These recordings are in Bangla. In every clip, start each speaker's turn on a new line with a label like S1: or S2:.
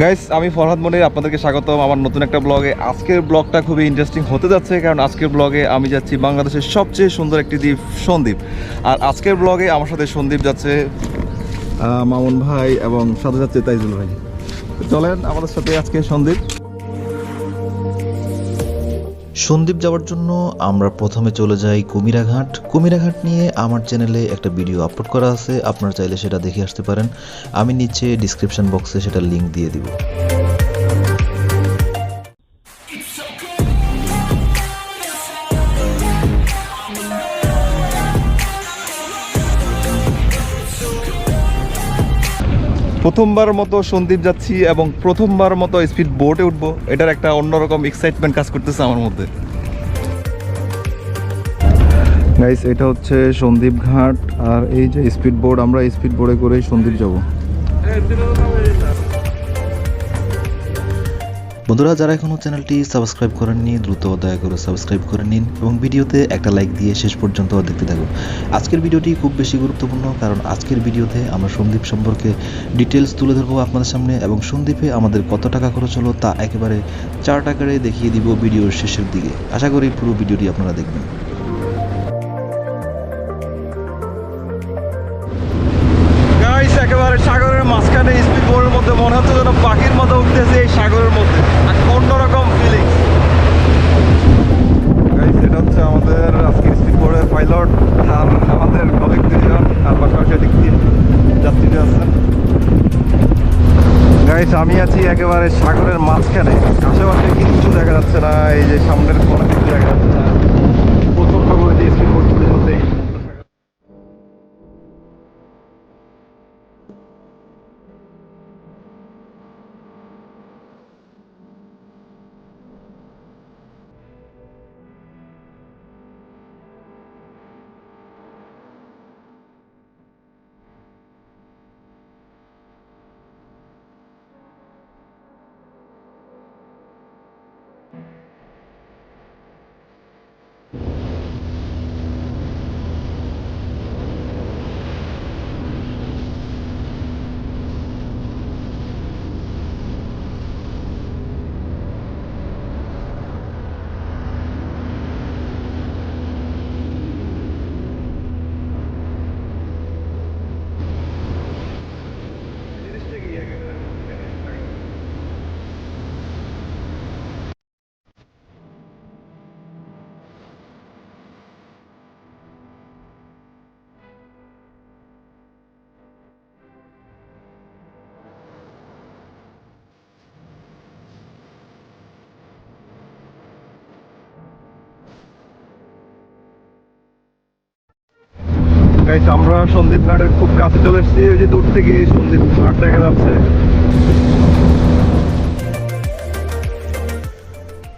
S1: গাইস আমি ফরহাদ মনির আপনাদেরকে স্বাগতম আমার নতুন একটা ব্লগে আজকের ব্লগটা খুবই ইন্টারেস্টিং হতে যাচ্ছে, কারণ আজকের ব্লগে আমি যাচ্ছি বাংলাদেশের সবচেয়ে সুন্দর একটি দ্বীপ, সন্দ্বীপ। আর আজকের ব্লগে আমার সাথে সন্দীপ যাচ্ছে মামুন ভাই এবং সাথে যাচ্ছে তাইজুল ভাই। চলেন আমাদের সাথে আজকে সন্দীপ
S2: সন্দ্বীপ যাওয়ার জন্য আমরা প্রথমে চলে যাই কুমিরাঘাট। কুমিরাঘাট নিয়ে আমার চ্যানেলে একটা ভিডিও আপলোড করা আছে, আপনারা চাইলে সেটা দেখে আসতে পারেন। আমি নিচে ডিসক্রিপশন বক্সে সেটা লিঙ্ক দিয়ে দিব।
S1: প্রথমবার মতো সন্দীপ যাচ্ছি এবং প্রথমবার মতো স্পিড বোটে উঠবো। এটার একটা অন্যরকম এক্সাইটমেন্ট কাজ করতেছে আমার মধ্যে। গাইস এটা হচ্ছে সন্দীপ ঘাট, আর এই যে স্পিড বোর্ড আমরা স্পিড বোর্ডে করেই সন্দীপ যাব।
S2: বন্ধুরা, যারা এখনও চ্যানেলটি সাবস্ক্রাইব করেননি, দ্রুত দয়া করে সাবস্ক্রাইব করে নিন এবং ভিডিওতে একটা লাইক দিয়ে শেষ পর্যন্ত দেখতে থাকুন। আজকের ভিডিওটি খুব বেশি গুরুত্বপূর্ণ, কারণ আজকের ভিডিওতে আমরা সন্দীপ সম্পর্কে ডিটেলস তুলে ধরবো আপনাদের সামনে এবং সন্দীপে আমাদের কত টাকা খরচ হলো তা একেবারে চার টাকারে দেখিয়ে দিব ভিডিওর শেষের দিকে। আশা করি পুরো ভিডিওটি আপনারা দেখবেন।
S1: একেবারে সাগরের মাঝখানে স্পিড বোর্ডের মধ্যে মনে হচ্ছে যেন পাখির মতো উঠতেছে এই সাগরের মধ্যে। একেবারে সাগরের মাঝখানে। আশেপাশে কিচ্ছু দেখা যাচ্ছে না এই যে সামনের কোনো গাইস আমরা সন্দীপ ঘাটের খুব কাছে চলে এসেছি। ওই যে দূর থেকে সন্দীপ ঘাট দেখা যাচ্ছে।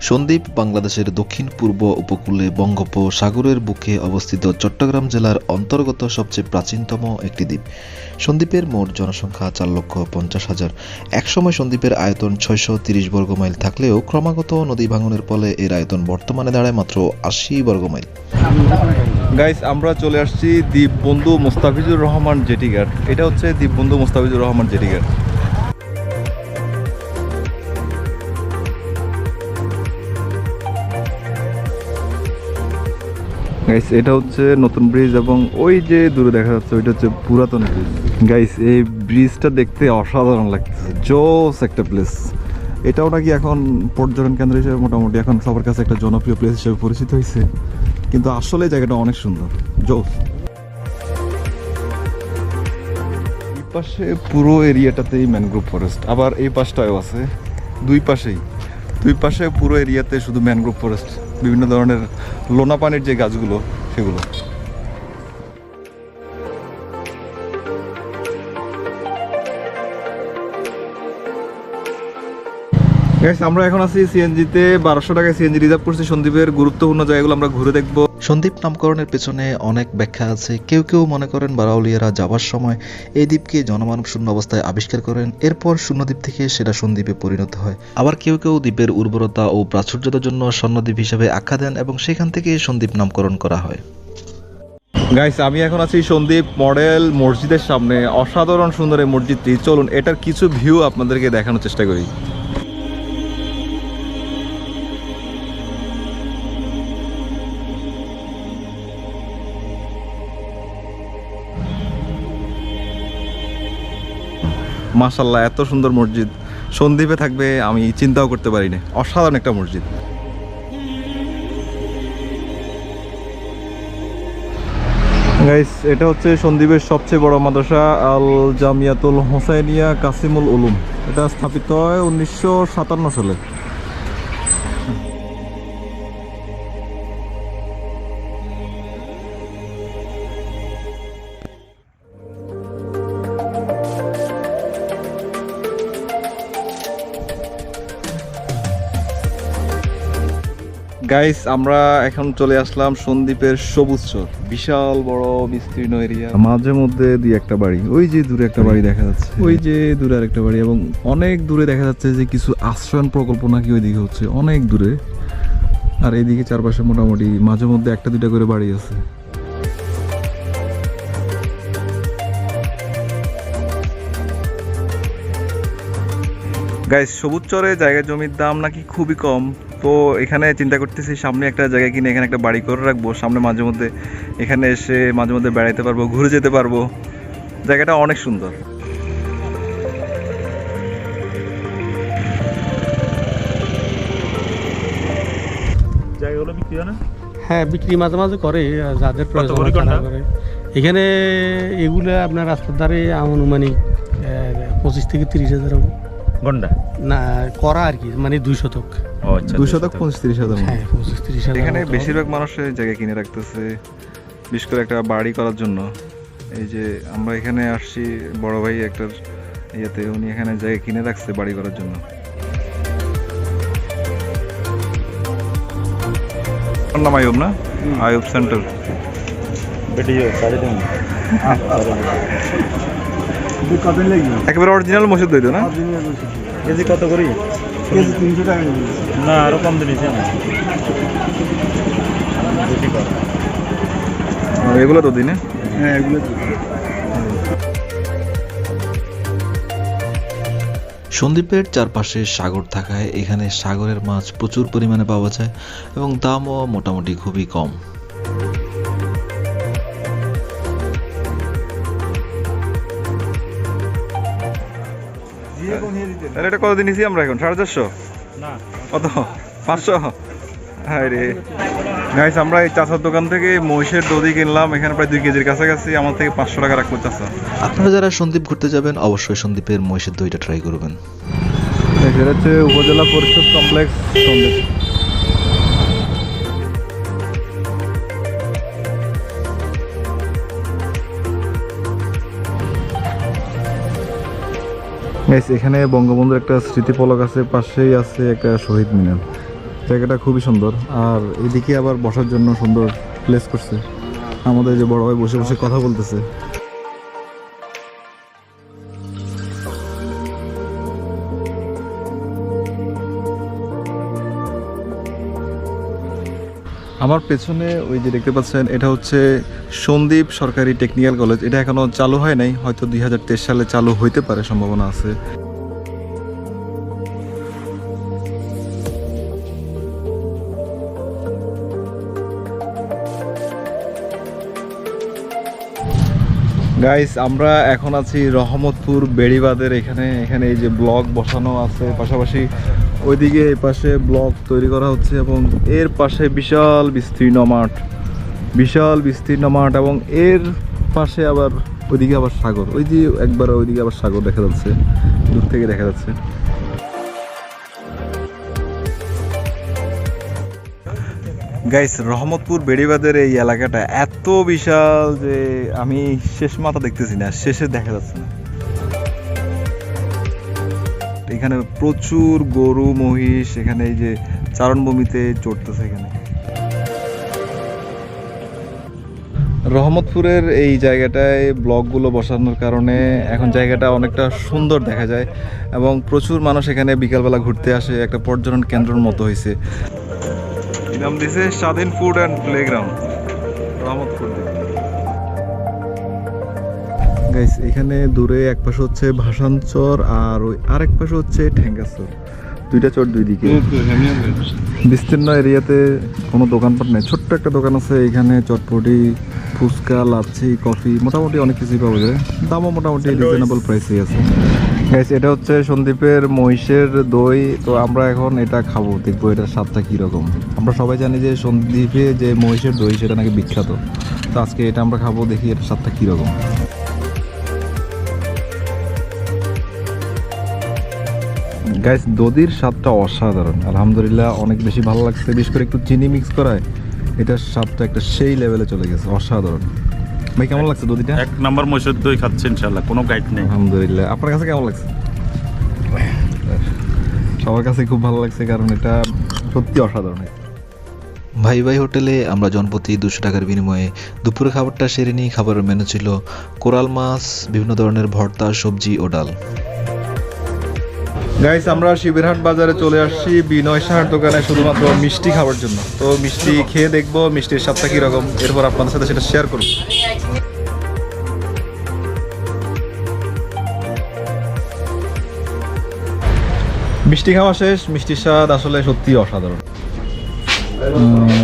S2: সন্দ্বীপ বাংলাদেশের দক্ষিণ, পূর্ব উপকূলে বঙ্গোপসাগরের বুকে অবস্থিত চট্টগ্রাম জেলার অন্তর্গত সবচেয়ে প্রাচীনতম একটি দ্বীপ। সন্দ্বীপের মোট জনসংখ্যা চার লক্ষ পঞ্চাশ হাজার। একসময় সন্দ্বীপের আয়তন ছয়শো তিরিশ বর্গমাইল থাকলেও ক্রমাগত নদী ভাঙনের ফলে এর আয়তন বর্তমানে দাঁড়ায় মাত্র আশি বর্গমাইল।
S1: গাইস আমরা চলে আসছি দ্বীপবন্ধু মোস্তাফিজুর রহমান জেটিঘাট এটা হচ্ছে দ্বীপবন্ধু মোস্তাফিজুর রহমান জেটি গাইস এটা হচ্ছে নতুন ব্রিজ এবং ওই যে দূরে দেখা যাচ্ছে, ওইটা হচ্ছে পুরাতন ব্রিজ গাইস এই ব্রিজটা দেখতে অসাধারণ লাগতেছে, জোস একটা প্লেস এটাও নাকি এখন পর্যটন কেন্দ্র হিসেবে মোটামুটি এখন সবার কাছে একটা জনপ্রিয় প্লেস হিসেবে পরিচিত হয়েছে। কিন্তু আসলে জায়গাটা অনেক সুন্দর, জোস। পাশে পুরো এরিয়াটাতেই ম্যানগ্রোভ ফরেস্ট আবার এই পাশটাও আছে। দুই পাশেই, দুই পাশে পুরো এরিয়াতে শুধু ম্যানগ্রোভ ফরেস্ট বিভিন্ন ধরনের লোনা পানির যে গাছগুলো সেগুলো। আমরা এখন আছি সিএনজিতে বারোশো টাকায় সিএনজি রিজার্ভ করছি। সন্দীপের গুরুত্বপূর্ণ জায়গাগুলো আমরা ঘুরে দেখব।
S2: সন্দ্বীপ নামকরণের পেছনে অনেক ব্যাখ্যা আছে। কেউ কেউ মনে করেন বারাউলিয়ারা যাবার সময় এই দ্বীপকে জনমানব শূন্য অবস্থায় আবিষ্কার করেন। এরপর শূন্যদ্বীপ থেকে সেটা সন্দ্বীপে পরিণত হয়। আবার কেউ কেউ দ্বীপের উর্বরতা ও প্রাচুর্যতার জন্য স্বর্ণদ্বীপ হিসেবে আখ্যা দেন এবং সেখান থেকে সন্দ্বীপ নামকরণ করা হয়।
S1: গাইস আমি এখন আছি সন্দীপ মডেল মসজিদের সামনে। অসাধারণ সুন্দর এই মসজিদটি। চলুন এটার কিছু ভিউ আপনাদেরকে দেখানোর চেষ্টা করি। মাশাল্লাহ এত সুন্দর মসজিদ। সন্দীপে থাকবে, আমি চিন্তাও করতে পারি না অসাধারণ একটা মসজিদ। গাইস এটা হচ্ছে সন্দ্বীপের সবচেয়ে বড় মাদ্রাসা, আল জামিয়াতুল হোসাইনিয়া কাসিমুল উলুম। এটা স্থাপিত হয় উনিশশো সাতান্ন সালে। গাইস আমরা এখন চলে আসলাম সন্দীপের সবুজ চর বিশাল বড় বিস্তীর্ণ এরিয়া। মাঝে মধ্যে দুই একটা বাড়ি ওই যে দূরে একটা বাড়ি দেখা যাচ্ছে। ওই যে দূরে আরেকটা বাড়ি এবং অনেক দূরে দেখা যাচ্ছে যে কিছু আশ্রয়ন প্রকল্প নাকি ওইদিকে হচ্ছে অনেক দূরে। আর এইদিকে চারপাশে মোটামুটি মাঝে মধ্যে একটা দুটা করে বাড়ি আছে। গাইস সবুজ চরে জায়গা জমির দাম নাকি খুবই কম। তো এখানে চিন্তা করতেছি সামনে একটা জায়গা কিনে এখানে একটা বাড়ি করে রাখব। সামনে মাঝে মধ্যে এখানে এসে মাঝে মধ্যে বেড়াইতে পারব ঘুরে যেতে পারব। জায়গাটা অনেক সুন্দর।
S3: জায়গাগুলো বিক্রি হয় না?
S4: হ্যাঁ বিক্রি মাঝে মাঝে করে যাদের প্রয়োজন
S3: করে।
S4: এখানে এগুলো আপনার রাস্তার ধারে আনুমানিক পঁচিশ থেকে তিরিশ হাজার হবে।
S3: গন্ডা
S4: না করা আর কি মানে দুই শতক।
S3: আচ্ছা
S1: দুই শতক পঁচিশ তিরিশ হাজার
S4: হ্যাঁ পঁচিশ তিরিশ হাজার
S1: এখানে। বেশিরভাগ মানুষের জায়গা কিনে রাখতেছে বিশেষ করে একটা বাড়ি করার জন্য। এই যে আমরা এখানে আসছি বড় ভাই একটা ইয়েতে উনি এখানে জায়গা কিনে রাখছে বাড়ি করার জন্য। নাম আয়ুব না? আয়ুব সেন্টার।
S3: ভিডিও সাড়ে তিন
S1: একেবারে অরিজিনাল মসজিদ হইতো না?
S3: কেজি কত করি? কেজি তিনশো টাকা না আরও কম দিনিস বেশি
S1: এগুলো তো দিনে।
S2: সন্দ্বীপের চারপাশে সাগর থাকায় এখানে সাগরের মাছ প্রচুর পরিমাণে পাওয়া যায় এবং দামও মোটামুটি খুবই কম।
S1: তাহলে এটা কতদিন নিছি আমরা এখন? সাড়ে চারশো?
S3: না।
S1: কত? পাঁচশো? হ্যাঁ রে গাইস আমরা এই চাষার দোকান থেকে মহিষের দধি কিনলাম। এখানে প্রায় দুই কেজির কাছাকাছি। আমার থেকে পাঁচশো টাকা রাখব চাষা
S2: আপনারা যারা সন্দীপ ঘুরতে যাবেন অবশ্যই সন্দীপের মহিষের দইটা ট্রাই করবেন।
S1: সেটা হচ্ছে উপজেলা পরিষদ কমপ্লেক্স সন্দেশ Guys, এখানে বঙ্গবন্ধুর একটা স্মৃতিফলক আছে পাশেই আছে একটা শহীদ মিনার। জায়গাটা খুবই সুন্দর আর এদিকে আবার বসার জন্য সুন্দর প্লেস করছে। আমাদের যে বড় ভাই বসে বসে কথা বলতেছে। আমার পেছনে ওই যে দেখতে পাচ্ছেন, এটা হচ্ছে সন্দীপ সরকারি টেকনিক্যাল কলেজ। এটা এখনও চালু হয় নাই, হয়তো দুই সালে চালু হইতে পারে, সম্ভাবনা আছে। গাইস আমরা এখন আছি রহমতপুর বেড়িবাদের এখানে এখানে এই যে ব্লক বসানো আছে, পাশাপাশি ওইদিকে এই পাশে ব্লক তৈরি করা হচ্ছে এবং এর পাশে বিশাল বিস্তীর্ণ মাঠ। বিশাল বিস্তীর্ণ মাঠ এবং এর পাশে আবার ওইদিকে আবার সাগর। ওই যে একবার ওইদিকে আবার সাগর দেখা যাচ্ছে। দূর থেকে দেখা যাচ্ছে। গাইস রহমতপুর বেড়িবাদের এই এলাকাটা এত বিশাল যে আমি শেষ মাথা দেখতেছি না, শেষে দেখা যাচ্ছে না। এখানে প্রচুর গরু, মহিষ, এখানে এই যে চারণভূমিতে চড়তেছে এখানে। রহমতপুরের এই জায়গাটায় ব্লকগুলো বসানোর কারণে এখন জায়গাটা অনেকটা সুন্দর দেখা যায় এবং প্রচুর মানুষ এখানে বিকালবেলা ঘুরতে আসে, একটা পর্যটন কেন্দ্রের মতো হয়েছে। Swadhin food and playground Rahmatpur. Guys এখানে দূরে এক পাশে হচ্ছে ভাসানচর আর ওই আরেক পাশে হচ্ছে ঠ্যাঙ্গাচর দুইটা চর দুই দিকে। বিস্তীর্ণ এরিয়াতে কোনো দোকানপাট নেই। ছোট্ট একটা দোকান আছে এখানে চটপটি ফুচকা লাচ্ছি কফি মোটামুটি অনেক কিছুই পাওয়া যায়। দামও মোটামুটি রিজনেবল প্রাইসেই আছে। গাইস এটা হচ্ছে সন্দীপের মহিষের দই। তো আমরা এখন এটা খাব দেখব এটার স্বাদটা কীরকম। আমরা সবাই জানি যে সন্দীপে যে মহিষের দই সেটা নাকি বিখ্যাত। তো আজকে এটা আমরা খাব দেখি এটার স্বাদটা কীরকম। গাইস দধির স্বাদটা অসাধারণ। আলহামদুলিল্লাহ অনেক বেশি ভালো লাগছে। বিশেষ করে একটু চিনি মিক্স করায় এটার স্বাদটা একটা সেই লেভেলে চলে গেছে। অসাধারণ। ভাই কেমন লাগছে দধিটা?
S3: এক নাম্বার মসুর দই খাচ্ছে ইনশাল্লাহ কোনো গাইড নেই।
S1: আলহামদুলিল্লাহ। আপনার কাছে কেমন লাগছে? সবার কাছে খুব ভালো লাগছে কারণ এটা সত্যি অসাধারণ।
S2: ভাই ভাই হোটেলে আমরা জনপ্রতি দুশো টাকার বিনিময়ে দুপুরের খাবারটা সেরে নিই খাবারের মেনু ছিল কোরাল মাছ বিভিন্ন ধরনের ভর্তা সবজি ও ডাল।
S1: গাইস আমরা শিবিরহাট বাজারে চলে আসছি বিনয় সাহার দোকানে শুধুমাত্র মিষ্টি খাওয়ার জন্য। তো মিষ্টি খেয়ে দেখব মিষ্টির স্বাদটা কীরকম এরপর আপনাদের সাথে সেটা শেয়ার করব। মিষ্টি খাওয়া শেষ মিষ্টির স্বাদ আসলে সত্যি অসাধারণ।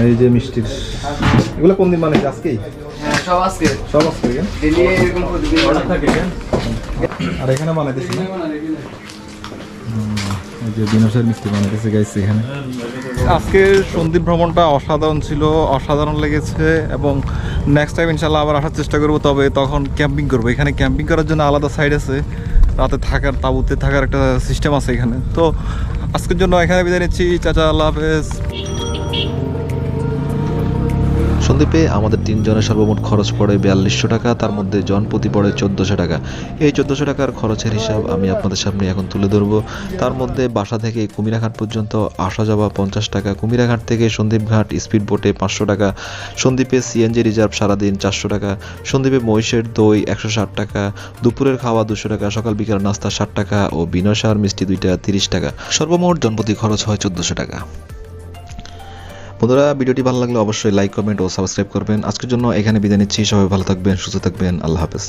S1: এই যে মিষ্টির এগুলো কোন দিন মানে আজকেই?
S5: সব আজকে।
S1: সব আজকে কেন?
S5: ডেলি এরকম প্রতিদিন
S1: আর এখানে বানাইতেছি না। এখানে। আজকে সন্দীপ ভ্রমণটা অসাধারণ ছিল, অসাধারণ লেগেছে এবং নেক্সট টাইম ইনশাল্লাহ আবার আসার চেষ্টা করব। তবে তখন ক্যাম্পিং করব। এখানে ক্যাম্পিং করার জন্য আলাদা সাইড আছে। রাতে থাকার, তাঁবুতে থাকার একটা সিস্টেম আছে এখানে। তো আজকের জন্য এখানে বিদায় নিচ্ছি। চাচা, আল্লাহ হাফেজ।
S2: সন্দীপে আমাদের তিনজনের সর্বমোট খরচ পড়ে বিয়াল্লিশশো টাকা, তার মধ্যে জন প্রতি পড়ে চোদ্দোশো টাকা। এই চোদ্দোশো টাকার খরচের হিসাব আমি আপনাদের সামনে এখন তুলে ধরবো। তার মধ্যে বাসা থেকে কুমিরাঘাট পর্যন্ত আসা যাওয়া পঞ্চাশ টাকা, কুমিরাঘাট থেকে সন্দীপঘাট স্পিড বোটে পাঁচশো টাকা, সন্দীপে সিএনজি রিজার্ভ সারাদিন চারশো টাকা, সন্দীপে মহিষের দই একশো ষাট টাকা, দুপুরের খাওয়া দুশো টাকা, সকাল বিকাল নাস্তা ষাট টাকা ও বিনসার মিষ্টি দুইটা তিরিশ টাকা। সর্বমোট জনপ্রতি খরচ হয় চোদ্দোশো টাকা। বন্ধুরা, ভিডিওটি ভালো লাগলে অবশ্যই লাইক কমেন্ট ও সাবস্ক্রাইব করবেন। আজকের জন্য এখানে বিদায় নিচ্ছি। সবাই ভালো থাকবেন, সুস্থ থাকবেন। আল্লাহ হাফেজ।